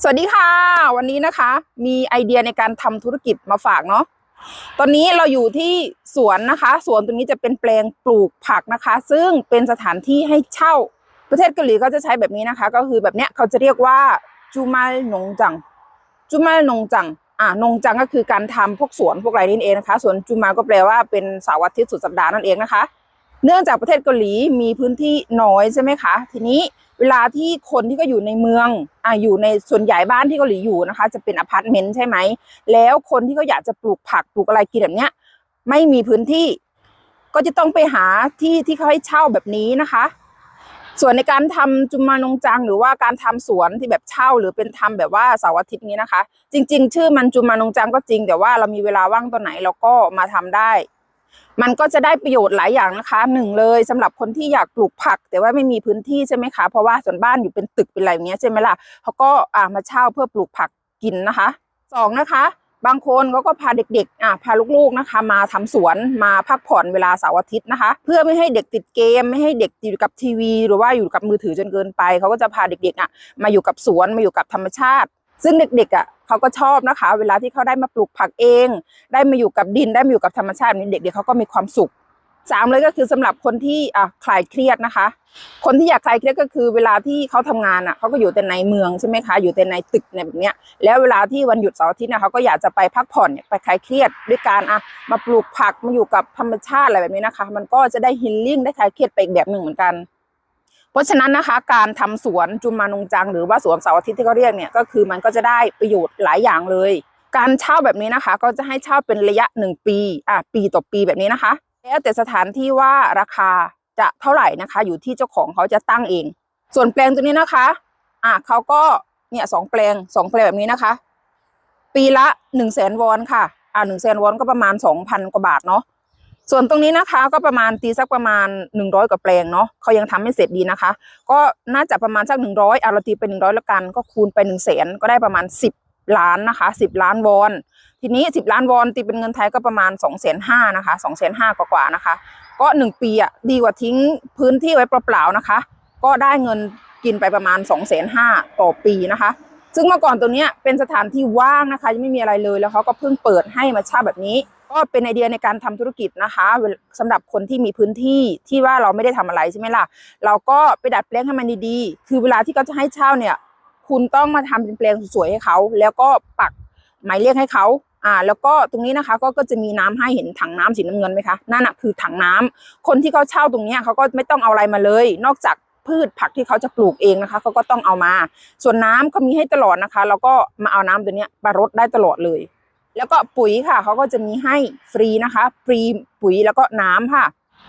สวัสดีค่ะ วันนี้นะคะ มีไอเดียในการทำธุรกิจมาฝากเนาะตอนนี้เราอยู่ที่สวนนะคะ สวนตรงนี้จะเป็นแปลงปลูกผักนะคะ ซึ่งเป็นสถานที่ให้เช่า ประเทศเกาหลีก็จะใช้แบบนี้นะคะ ก็คือแบบเนี้ยเขาจะเรียกว่าจูมาลนงจังจูมาลนงจังอ่านงจังก็คือการทำพวกสวนพวกอะไรนี่เองนะคะสวนจูมาก็แปลว่าเป็นเสาร์อาทิตย์สุดสัปดาห์นั่นเองนะคะ เนื่องจากประเทศเกาหลีมีพื้นที่น้อยใช่ไหมคะ ทีนี้เวลาที่คนที่ก็อยู่ในเมืองอ่าอยู่ในส่วนใหญ่บ้านที่เกาหลีอยู่นะคะ จะเป็นอพาร์ตเมนต์ใช่ไหม แล้วคนที่เขาอยากจะปลูกผักปลูกอะไรกินแบบเนี้ย ไม่มีพื้นที่ ก็จะต้องไปหาที่ที่เขาให้เช่าแบบนี้นะคะ ส่วนในการทำจุมมานงจัง หรือว่าการทำสวนที่แบบเช่า หรือเป็นทำแบบว่าเสาร์อาทิตย์นี้นะคะ จริง ๆ ชื่อมันจุมมานงจังก็จริง แต่ว่าเรามีเวลาว่างตอนไหนเราก็มาทำได้ มันก็จะได้ประโยชน์หลายอย่างนะคะหนึ่งเลยสำหรับคนที่อยากปลูกผัก แต่ว่าไม่มีพื้นที่ใช่ไหมคะเพราะว่าส่วนบ้านอยู่เป็นตึกเป็นอะไรอย่างเงี้ยใช่ไหมล่ะเขาก็อ่ามาเช่าเพื่อปลูกผักกินนะคะสองนะคะบางคนเขาก็พาเด็กๆอ่าพาลูกๆนะคะ มาทำสวนมาพักผ่อนเวลาเสาร์อาทิตย์นะคะ เพื่อไม่ให้เด็กติดเกม ไม่ให้เด็กอยู่กับทีวี หรือว่าอยู่กับมือถือจนเกินไป เขาก็จะพาเด็กๆอะมาอยู่กับสวนมาอยู่กับธรรมชาติ ซึ่งเด็กๆอะ เขาก็ชอบนะคะ เวลาที่เขาได้มาปลูกผักเอง ได้มาอยู่กับดินได้มาอยู่กับธรรมชาตินี่เด็กๆเขาก็มีความสุขสามเลยก็คือสำหรับคนที่อะคลายเครียดนะคะ คนที่อยากคลายเครียดก็คือเวลาที่เขาทำงานอะเขาก็อยู่แต่ในเมืองใช่ไหมคะ อยู่แต่ในตึกในแบบเนี้ย แล้วเวลาที่วันหยุดเสาร์อาทิตย์เนี่ยเขาก็อยากจะไปพักผ่อนไปคลายเครียดด้วยการอะมาปลูกผักมาอยู่กับธรรมชาติอะไรแบบนี้นะคะ มันก็จะได้ฮีลลิ่งได้คลายเครียดไปอีกแบบหนึ่งเหมือนกัน เพราะฉะนั้นนะคะ การทำสวนจุมมานงจัง หรือว่าสวนเสาร์อาทิตย์ที่เขาเรียกเนี่ยก็คือมันก็จะได้ประโยชน์หลายอย่างเลย การเช่าแบบนี้นะคะ ก็จะให้เช่าเป็นระยะหนึ่งปีอะปีต่อปีแบบนี้นะคะ แล้วแต่สถานที่ว่าราคาจะเท่าไหร่นะคะ อยู่ที่เจ้าของเขาจะตั้งเอง ส่วนแปลงตัวนี้นะคะอะเขาก็เนี่ยสองแปลงสองแปลงแบบนี้นะคะ ปีละหนึ่งแสนวอนค่ะอ่าหนึ่งแสนวอนก็ประมาณสองพันกว่าบาทเนาะ ส่วนตรงนี้นะคะก็ประมาณตีสักประมาณหนึ่งร้อยกว่าแปลงเนาะเขายังทำไม่เสร็จดีนะคะ ก็น่าจะประมาณสักหนึ่งร้อยอะเราตีไปหนึ่งร้อยแล้วกัน ก็คูณไปหนึ่งแสนก็ได้ประมาณสิบล้านนะคะสิบล้านวอนทีนี้สิบล้านวอนตีเป็นเงินไทยก็ประมาณสองแสนห้านะคะสองแสนห้ากว่าๆนะคะ ก็หนึ่งปีอะดีกว่าทิ้งพื้นที่ไว้เปล่าๆนะคะ ก็ได้เงินกินไปประมาณ2องแสนห้าต่อปีนะคะ ซึ่งเมื่อก่อนตัวเนี้ยเป็นสถานที่ว่างนะคะยังไม่มีอะไรเลยแล้วเขาก็เพิ่งเปิดให้มาเช่าแบบนี้ ก็เป็นไอเดียในการทำธุรกิจนะคะเวลสำหรับคนที่มีพื้นที่ที่ว่าเราไม่ได้ทำอะไรใช่ไหมล่ะ เราก็ไปดัดแปลงให้มันดีๆ คือเวลาที่เขาจะให้เช่าเนี่ย คุณต้องมาทำเป็นแปลงสวยๆให้เขา แล้วก็ปักหมายเลขให้เขาอ่าแล้วก็ตรงนี้นะคะก็ก็จะมีน้ำให้เห็นถังน้ำสีน้ำเงินไหมคะนั่นน่ะคือถังน้ำคนที่เขาเช่าตรงนี้เขาก็ไม่ต้องเอาอะไรมาเลย นอกจากพืชผักที่เขาจะปลูกเองนะคะเขาก็ต้องเอามา ส่วนน้ำเขามีให้ตลอดนะคะ แล้วก็มาเอาน้ำตัวนี้ยมารดได้ตลอดเลย แล้วก็ปุ๋ยค่ะเขาก็จะมีให้ฟรีนะคะฟรีปุ๋ยแล้วก็น้ำค่ะ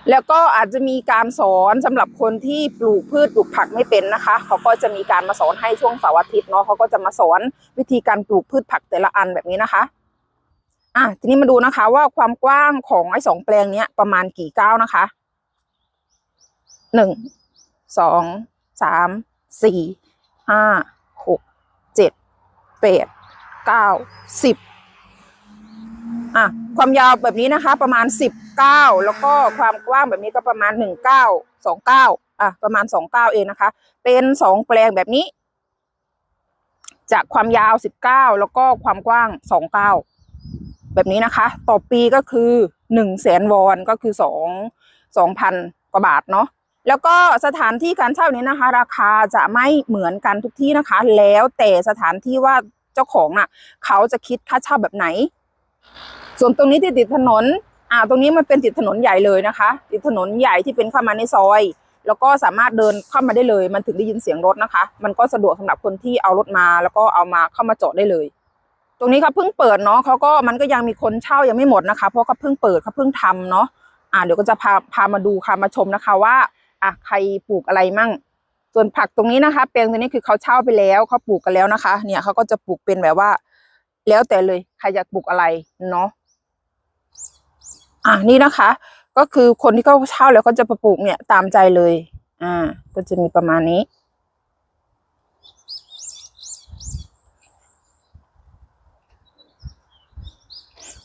แล้วก็อาจจะมีการสอนสำหรับคนที่ปลูกพืชปลูกผักไม่เป็นนะคะเขาก็จะมีการมาสอนให้ช่วงเสาร์อาทิตย์เนาะเขาก็จะมาสอนวิธีการปลูกพืชผักแต่ละอันแบบนี้นะคะอะทีนี้มาดูนะคะว่าความกว้างของไอ้สองแปลงเนี้ยประมาณกี่ก้าวนะคะหนึ่งสองสามสี่ห้าหกเจ็ดแปดเก้าสิบ อะความยาวแบบนี้นะคะ ประมาณสิบเก้าแล้วก็ความกว้างแบบนี้ก็ประมาณหนึ่งเก้าสองเก้าอะประมาณสองเก้าเองนะคะ เป็นสองแปลงแบบนี้ จากความยาวสิบเก้าแล้วก็ความกว้างสองเก้าแบบนี้นะคะ ต่อปีก็คือหนึ่งแสนวอนก็คือสองสองพันกว่าบาทเนาะแล้วก็สถานที่การเช่านี้นะคะ ราคาจะไม่เหมือนกันทุกที่นะคะ แล้วแต่สถานที่ว่าเจ้าของน่ะ เขาจะคิดค่าเช่าแบบไหน ส่วนตรงนี้ที่ติดถนน อ่า ตรงนี้มันเป็นติดถนนใหญ่เลยนะคะ ติดถนนใหญ่ที่เป็นเข้ามาในซอย แล้วก็สามารถเดินเข้ามาได้เลย มันถึงได้ยินเสียงรถนะคะ มันก็สะดวกสำหรับคนที่เอารถมา แล้วก็เอามาเข้ามาจอดได้เลย ตรงนี้เขาเพิ่งเปิดเนาะเขาก็มันก็ยังมีคนเช่ายังไม่หมดนะคะ เพราะเขาเพิ่งเปิดเขาเพิ่งทำเนาะ อ่า เดี๋ยวก็จะพาพามาดูค่ะมาชมนะคะว่า อะใครปลูกอะไรมั่งส่วนผักตรงนี้นะคะแปลงตรงนี้คือเขาเช่าไปแล้วเขาปลูกกันแล้วนะคะ เนี่ยเขาก็จะปลูกเป็นแบบว่า แล้วแต่เลยใครอยากปลูกอะไรเนาะ อะนี่นะคะ ก็คือคนที่เขาเช่าแล้วเขาจะปลูกเนี่ยตามใจเลย อ่า ก็จะมีประมาณนี้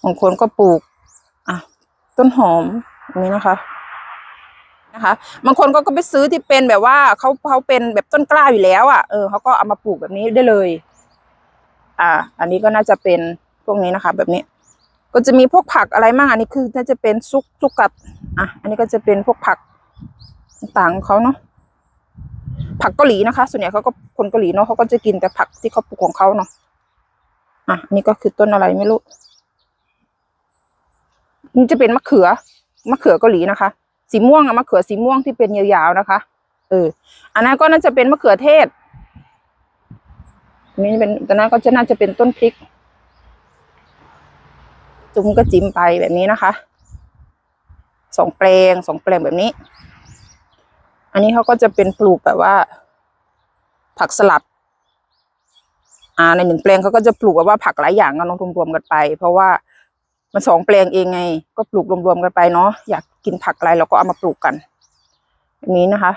บางคนก็ปลูก อะ ต้นหอมนี้นะคะนะคะบางคนก็ก็ไปซื้อที่เป็นแบบว่าเขาเขาเป็นแบบต้นกล้าอยู่แล้วอะเออเขาก็เอามาปลูกแบบนี้ได้เลย อ่า อันนี้ก็น่าจะเป็นพวกนี้นะคะ แบบนี้ ก็จะมีพวกผักอะไรมั่งอันนี้คือน่าจะเป็นซุกซุกกัดอะอันนี้ก็จะเป็นพวกผักต่างๆเขาเนาะผักเกาหลีนะคะ ส่วนใหญ่เขาก็คนเกาหลีเนาะเขาก็จะกินแต่ผักที่เขาปลูกของเขาเนาะอะนนี่ก็คือต้นอะไรไม่รู้นี่จะเป็นมะเขือมะเขือเกาหลีนะคะ สีม่วงอะมะเขือสีม่วงที่เป็นยาวๆนะคะเอออันนั้นก็น่าจะเป็นมะเขือเทศนนี่เป็นตอนนั้นก็จะน่าจะเป็นต้นพริก จุ้มก็จิ้มไปแบบนี้นะคะสองแปลงสองแปลงแบบนี้ อันนี้เขาก็จะเป็นปลูกแบบว่า ผักสลัด อ่าในหนึ่งแปลงเขาก็จะปลูกแบบว่าผักหลายอย่างกันลงรวมๆกันไป เพราะว่ามันสองแปลงเองไง ก็ปลูกรวมๆกันไปเนาะอยากกินผักอะไรเราก็เอามาปลูกกันแบบนี้นะคะ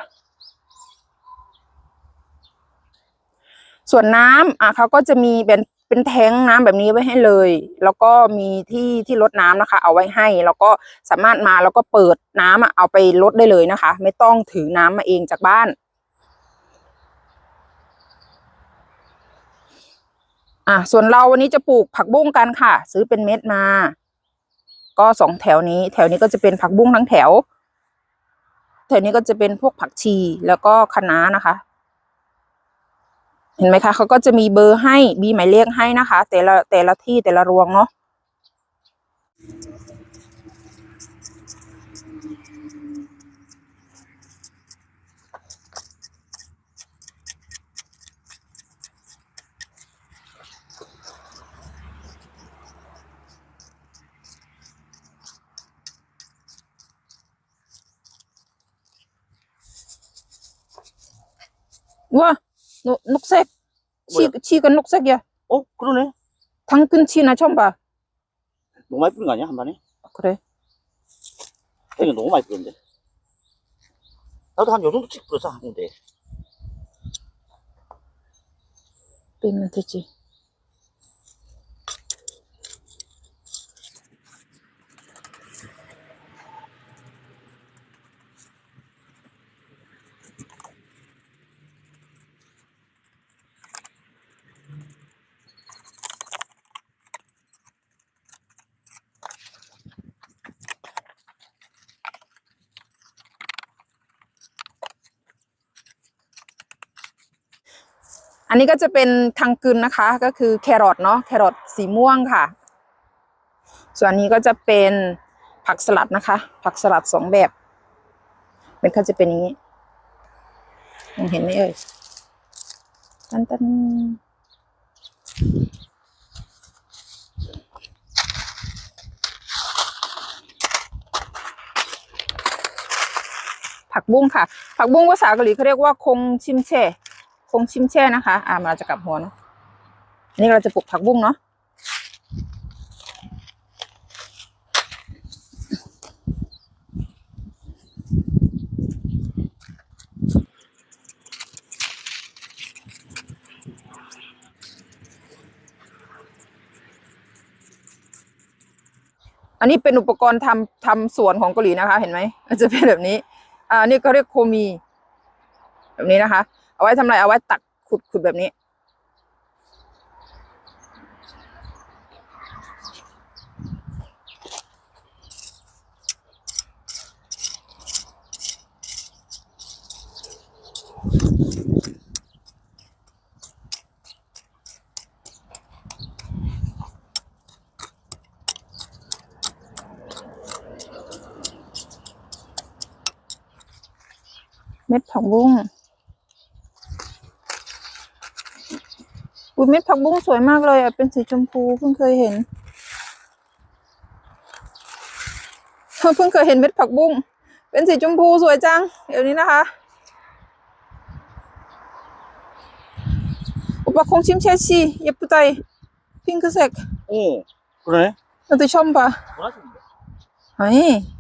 ส่วนน้ำอะเขาก็จะมีเป็น เป็นแท้งน้ำแบบนี้ไว้ให้เลย แล้วก็มีที่ที่รดน้ำนะคะ เอาไว้ให้แล้วก็สามารถมาแล้วก็เปิดน้ำอะเอาไปรดได้เลยนะคะ ไม่ต้องถือน้ำมาเองจากบ้านอะส่วนเราวันนี้จะปลูกผักบุ้งกันค่ะ ซื้อเป็นเม็ดมา ก็สองแถวนี้ แถวนี้ก็จะเป็นผักบุ้งทั้งแถว แถวนี้ก็จะเป็นพวกผักชีแล้วก็คะน้านะคะ เห็นไหมคะเขาก็จะมีเบอร์ให้มีหมายเลขให้นะคะ แต่ละแต่ละที่แต่ละรวงเนาะ 노, 녹색. 뭐야? 치, 가 녹색이야. 어, 그러네. 당근 치나 처음 봐. 너무 많이 뿌린 거 아니야? 한 번에? 아, 그래. 이거 너무 많이 뿌는데 나도 한 요 정도 씩 뿌려서 하는데. 빼면 되지. อันนี้ก็จะเป็นทังกึนนะคะ ก็คือแครอทเนาะแครอทสีม่วงค่ะ ส่วนนนี้ก็จะเป็นผักสลัดนะคะ ผักสลัดสองแบบมันก็จะเป็นอย่างนี้มองเห็นไหมเอ่ยตันตันผักบุ้งค่ะ ผักบุ้งภาษาเกาหลีเขาเรียกว่าคงชิมเช่ คงชิมแช่นะคะ อ่ามันจะกลับหัวเนาะนี่เราจะปลูกผักบุ้งเนาะอันนี้เป็นอุปกรณ์ทำทำสวนของเกาหลีนะคะ เห็นไหมมันจะเป็นแบบนี้ อ่านี่เขาเรียกโคมี แบบนี้นะคะ เอาไว้ทำอะไรเอาไว้ตักขุดขุดแบบนี้ เม็ดผักบุ้ง อุ้ยเม็ดผักบุ้งสวยมากเลยอ่ะ เป็นสีชมพูเพิ่งเคยเห็น เพิ่งเคยเห็นเม็ดผักบุ้ง เป็นสีชมพูสวยจัง เดี๋ยวนี้นะคะ 오빠 콩침채 씨 예쁘다 핑크색 어, 그러네. 나도 처음 봐 원하시는데. 아니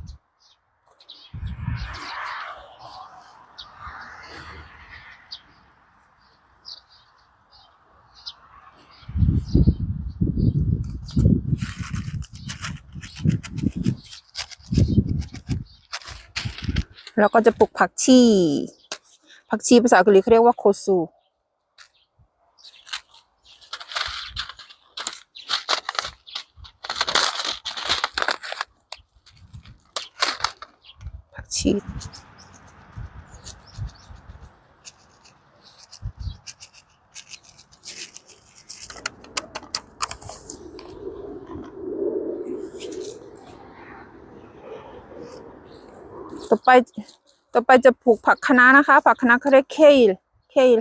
แล้วก็จะปลูกผักชี ผักชีภาษาเกาหลีเขาเรียกว่าโคซู ผักชีต่อไป ต่อไปจะปลูกผักคะน้านะคะ ผักคะน้าเขาเรียกเคลเคล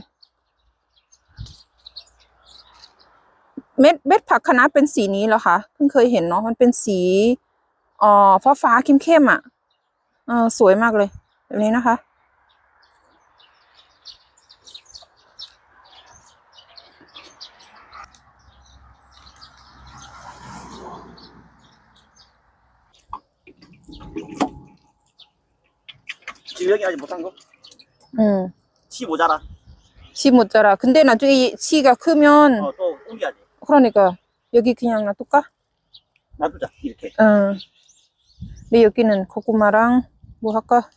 เม็ดเม็ดผักคะน้าเป็นสีนี้เหรอคะเพิ่งเคยเห็นเนาะมันเป็นสีอ๋อฟ้าฟ้าเข้มเข้มอะเออสวยมากเลยแบบนี้นะคะ 여기 아직 못한 거? อืม치 모자라. 씨못 자라. 근데 나중에 이 씨가 크면 어, 또 옮겨야지. 그러니까 여기 그냥 놔둘까? 놔두자, 이렇게. 응. 근데 여기는 고구마랑 뭐 할까?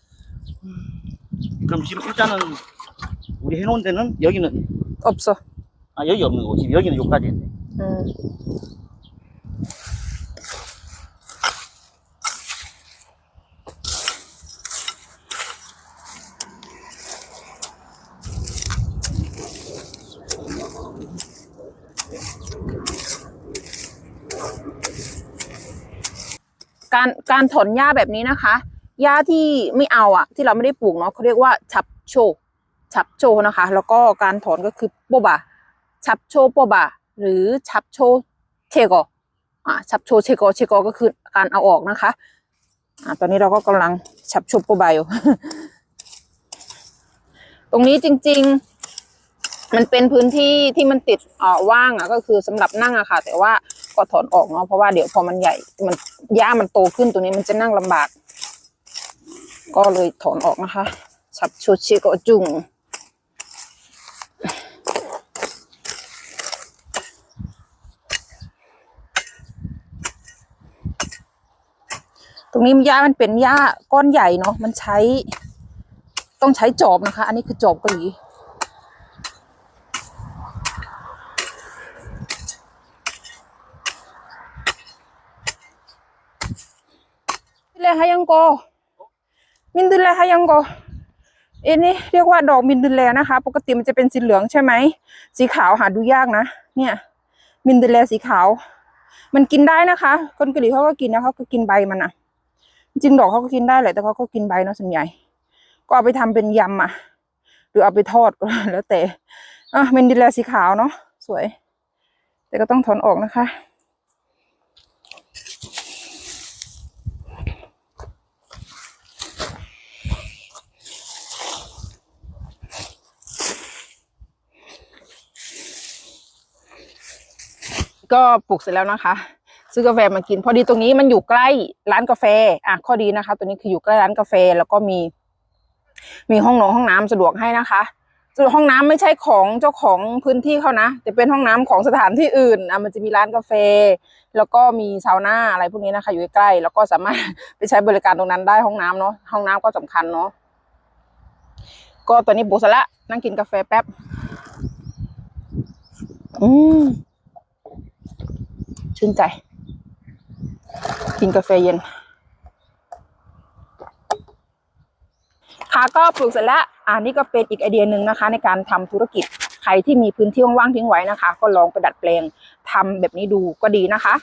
그럼 지금 일단은 우리 해놓은 데는 여기는, 없어. 아, 여기 없는 거고, 지금 여기는 여기까지 있네. 응. 간การถอนหญ้าแบบนี้นะคะหญ้าที่ไม่เอาอะที่เราไม่ได้ปลูกเนาะเขาเรียกว่าฉับโชฉับโชนะคะ แล้วก็การถอนก็คือโบบะฉับโชโบบะหรือฉับโชเชโกอ่าฉับโชเชโกเชโกก็คือการเอาออกนะคะอ่าตอนนี้เราก็กำลังฉับโชโบบะอยู่ตรงนี้จริง ๆ มันเป็นพื้นที่ที่มันติดอ่อว่างอะก็คือสำหรับนั่งอะค่ะ แต่ว่า ก็ถอนออกเนาะเพราะว่าเดี๋ยวพอมันใหญ่มันหญ้ามันโตขึ้นตัวนี้มันจะนั่งลำบาก ก็เลยถอนออกนะคะฉับชเชโกจุงตรงนี้หญ้ามันเป็นหญ้าก้อนใหญ่เนาะมันใช้ ต้องใช้จอบนะคะ อันนี้คือจอบกาหลี มินเลฮายังโก มินดุเลฮายังโกเอ็นี่เรียกว่าดอกมินดุเลนะคะ ปกติมันจะเป็นสีเหลืองใช่ไหม สีขาวหาดูยากนะ เนี่ย มินดุเลสีขาว มันกินได้นะคะ คนเกาหลีเขาก็กินนะเขาก็กินใบมันอะจริงดอกเขาก็กินได้แหละแต่เขาก็กินใบเนาะส่วนใหญ่ ก็เอาไปทำเป็นยำอะ หรือเอาไปทอดก็แล้วแต่อะมินดุเลสีขาวเนาะสวย แต่ก็ต้องถอนออกนะคะ ก็ปลูกเสร็จแล้วนะคะ ซื้อกาแฟมากิน พอดีตรงนี้มันอยู่ใกล้ร้านกาแฟ อะข้อดีนะคะ ตัวนี้คืออยู่ใกล้ร้านกาแฟแล้วก็มี มีห้องนอนห้องน้ำสะดวกให้นะคะส่วนห้องน้ำไม่ใช่ของเจ้าของพื้นที่เขานะแต่เป็นห้องน้ำของสถานที่อื่นอะมันจะมีร้านกาแฟ แล้วก็มีซาวน่าอะไรพวกนี้นะคะ อยู่ใกล้ๆแล้วก็สามารถไปใช้บริการตรงนั้นได้ห้องน้ำเนาะห้องน้ำก็สำคัญเนาะก็ตอนนี้ปลูกเสร็จละนั่งกินกาแฟแป๊บอืม ชื่นใจ กินกาแฟเย็นค่ะก็ปลูกเสร็จแล้วอันนี้ก็เป็นอีกไอเดียหนึ่งนะคะ ในการทำธุรกิจใครที่มีพื้นที่ว่างๆทิ้งไว้นะคะ ก็ลองไปดัดแปลงทำแบบนี้ดูก็ดีนะคะ